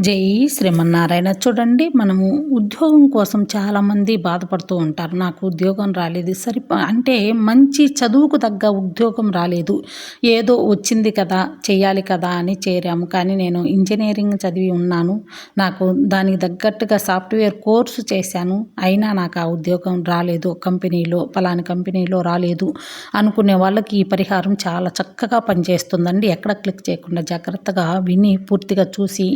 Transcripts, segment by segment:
జై శ్రీమన్నారాయణ. చూడండి మనము ఉద్యోగం కోసం చాలామంది బాధపడుతూ ఉంటారు. నాకు ఉద్యోగం రాలేదు. సరి అంటే మంచి చదువుకు తగ్గ ఉద్యోగం రాలేదు. ఏదో వచ్చింది కదా చేయాలి కదా అని చేరాము. కానీ నేను ఇంజనీరింగ్ చదివి ఉన్నాను. నాకు దానికి తగ్గట్టుగా సాఫ్ట్వేర్ కోర్సు చేశాను. అయినా నాకు ఆ ఉద్యోగం రాలేదు. కంపెనీలో పలాని కంపెనీలో రాలేదు. అనుకునే వాళ్ళకి ఈ పరిహారం చాలా చక్కగా పనిచేస్తుందండి. ఎక్కడ క్లిక్ చేయకుండా జాగ్రత్తగా విని పూర్తిగా చూసి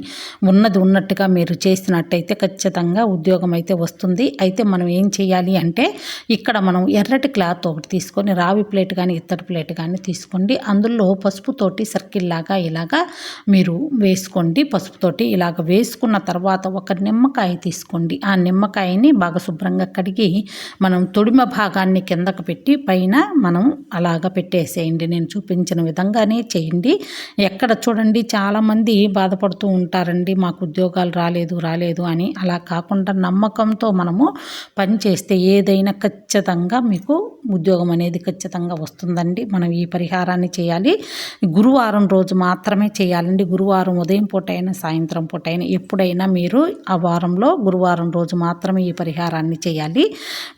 ఉన్నది ఉన్నట్టుగా మీరు చేసినట్టయితే ఖచ్చితంగా ఉద్యోగం అయితే వస్తుంది. అయితే మనం ఏం చేయాలి అంటే ఇక్కడ మనం ఎర్రటి క్లాత్ ఒకటి తీసుకొని రావి ప్లేట్ కానీ ఇత్తడి ప్లేట్ కానీ తీసుకోండి. అందులో పసుపుతోటి సర్కిల్ లాగా ఇలాగా మీరు వేసుకోండి. పసుపుతోటి ఇలాగ వేసుకున్న తర్వాత ఒక నిమ్మకాయ తీసుకోండి. ఆ నిమ్మకాయని బాగా శుభ్రంగా కడిగి మనం తొడిమ భాగాన్ని కిందకు పెట్టి పైన మనం అలాగ పెట్టేసేయండి. నేను చూపించిన విధంగానే చేయండి. ఎక్కడ చూడండి చాలామంది బాధపడుతూ ఉంటారండి. మాకు ఉద్యోగాలు రాలేదు రాలేదు అని అలా కాకుండా నమ్మకంతో మనము పనిచేస్తే ఏదైనా ఖచ్చితంగా మీకు ఉద్యోగం అనేది ఖచ్చితంగా వస్తుందండి. మనం ఈ పరిహారాన్ని చేయాలి. గురువారం రోజు మాత్రమే చేయాలండి. గురువారం ఉదయం పూట అయినా సాయంత్రం పూట అయినా ఎప్పుడైనా మీరు ఆ వారంలో గురువారం రోజు మాత్రమే ఈ పరిహారాన్ని చేయాలి.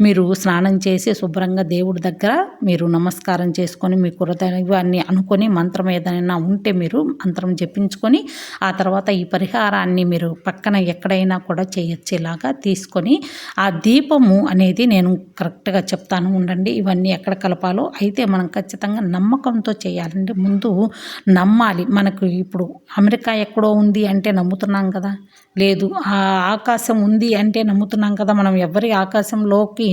మీరు స్నానం చేసి శుభ్రంగా దేవుడి దగ్గర మీరు నమస్కారం చేసుకొని మీ కురదైవాన్ని అనుకొని మంత్రం ఏదైనా ఉంటే మీరు మంత్రం జపించుకొని ఆ తర్వాత ఈ పరిహారం పరిహారాన్ని మీరు పక్కన ఎక్కడైనా కూడా చేయొచ్చేలాగా తీసుకొని ఆ దీపము అనేది నేను కరెక్ట్గా చెప్తాను. ఉండండి ఇవన్నీ ఎక్కడ కలపాలో అయితే మనం ఖచ్చితంగా నమ్మకంతో చేయాలండి. ముందు నమ్మాలి. మనకు ఇప్పుడు అమెరికా ఎక్కడో ఉంది అంటే నమ్ముతున్నాం కదా. లేదు ఆ ఆకాశం ఉంది అంటే నమ్ముతున్నాం కదా. మనం ఎవరి ఆకాశంలోకి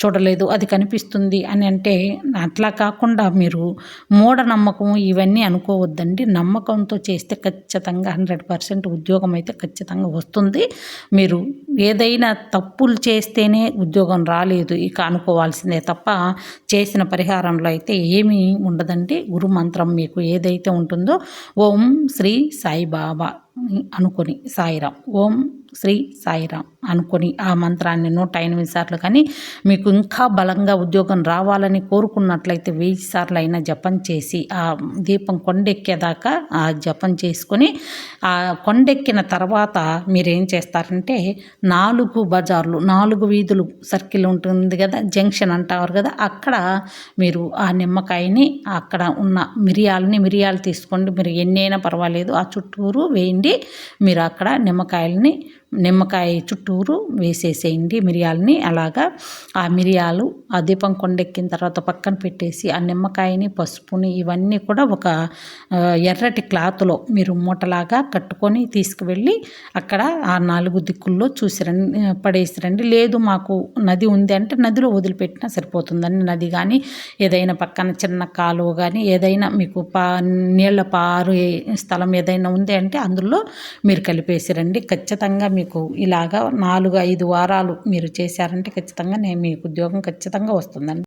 చూడలేదు. అది కనిపిస్తుంది అని అంటే అట్లా కాకుండా మీరు మూఢనమ్మకం ఇవన్నీ అనుకోవద్దండి. నమ్మకంతో చేస్తే ఖచ్చితంగా హండ్రెడ్ పర్సెంట్ ఉద్యోగం ఉద్యోగం అయితే ఖచ్చితంగా వస్తుంది. మీరు ఏదైనా తప్పులు చేస్తేనే ఉద్యోగం రాలేదు ఇక అనుకోవాల్సిందే తప్ప చేసిన పరిహారంలో అయితే ఏమీ ఉండదండి. గురు మంత్రం మీకు ఏదైతే ఉంటుందో ఓం శ్రీ సాయిబాబా అనుకొని సాయిరాం ఓం శ్రీ సాయిరామ్ అనుకొని ఆ మంత్రాన్ని నూట ఎనిమిది సార్లు కానీ మీకు ఇంకా బలంగా ఉద్యోగం రావాలని కోరుకున్నట్లయితే వెయ్యి సార్లు అయినా జపం చేసి ఆ దీపం కొండెక్కేదాకా ఆ జపం చేసుకొని ఆ కొండెక్కిన తర్వాత మీరేం చేస్తారంటే నాలుగు బజార్లు నాలుగు వీధులు సర్కిల్ ఉంటుంది కదా జంక్షన్ అంటారు కదా అక్కడ మీరు ఆ నిమ్మకాయని అక్కడ ఉన్న మిరియాలని మిరియాలు తీసుకోండి మీరు ఎన్నైనా పర్వాలేదు ఆ చుట్టూరు వేయండి మీరు అక్కడ నిమ్మకాయలని నిమ్మకాయ చుట్టూరు వేసేసేయండి మిరియాలని. అలాగా ఆ మిరియాలు ఆ దీపం కొండెక్కిన తర్వాత పక్కన పెట్టేసి ఆ నిమ్మకాయని పసుపుని ఇవన్నీ కూడా ఒక ఎర్రటి క్లాత్లో మీరు మూటలాగా కట్టుకొని తీసుకువెళ్ళి అక్కడ ఆ నాలుగు దిక్కుల్లో చూసిరండి పడేసిరండి లేదు మాకు నది ఉంది అంటే నదిలో వదిలిపెట్టినా సరిపోతుందండి నది. కానీ ఏదైనా పక్కన చిన్న కాలువ కానీ ఏదైనా మీకు పా నీళ్ళ పారు స్థలం ఏదైనా ఉంది అంటే అందులో మీరు కలిపేసిరండి ఖచ్చితంగా మీకు మీకు ఇలాగా నాలుగు ఐదు వారాలు మీరు చేశారంటే ఖచ్చితంగా నేను మీకు ఉద్యోగం ఖచ్చితంగా వస్తుందండి.